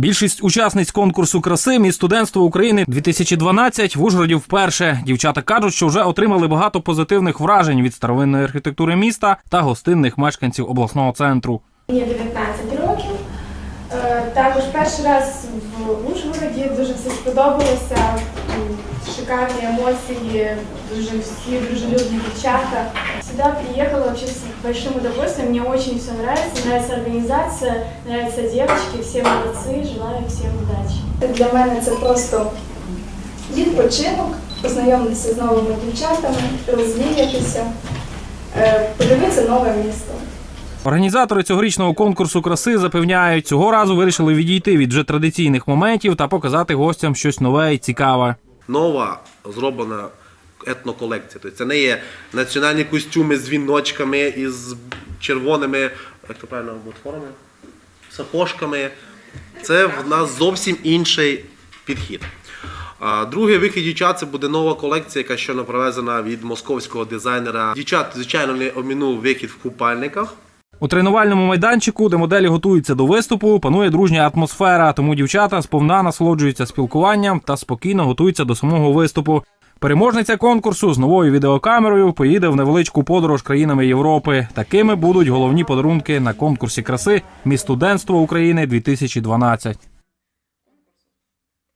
Більшість учасниць конкурсу краси «Міс студентство України 2012 в Ужгороді вперше. Дівчата кажуть, що вже отримали багато позитивних вражень від старовинної архітектури міста та гостинних мешканців обласного центру. Мені 19 років. Е, Також перший раз в Ужгороді дуже все сподобалося. Шикарні емоції, дуже всі дружелюбні дівчата. Сюда приехала вообще с большим удовольствием. Мне очень все нравится. Нравится организация, нравятся девочки. Все молодцы. Желаю всем удачи. Для мене це просто відпочинок, познайомитися з новими дівчатами, розвіятися, е, подивитися нове місто. Організатори цьогорічного конкурсу краси запевняють, цього разу вирішили відійти від вже традиційних моментів та показати гостям щось нове і цікаве. нова зроблена етноколекція. Тобто це не є національні костюми з віночками і з червоними, як то правильно, ботфорами, сапожками. Це в нас зовсім інший підхід. Другий вихід дівчат це буде нова колекція, яка щойно привезена від московського дизайнера. Дівчат, звичайно, не обмінув вихід в купальниках. У тренувальному майданчику, де моделі готуються до виступу, панує дружня атмосфера, тому дівчата сповна насолоджуються спілкуванням та спокійно готуються до самого виступу. Переможниця конкурсу з новою відеокамерою поїде в невеличку подорож країнами Європи. Такими будуть головні подарунки на конкурсі краси «Міс студентство України 2012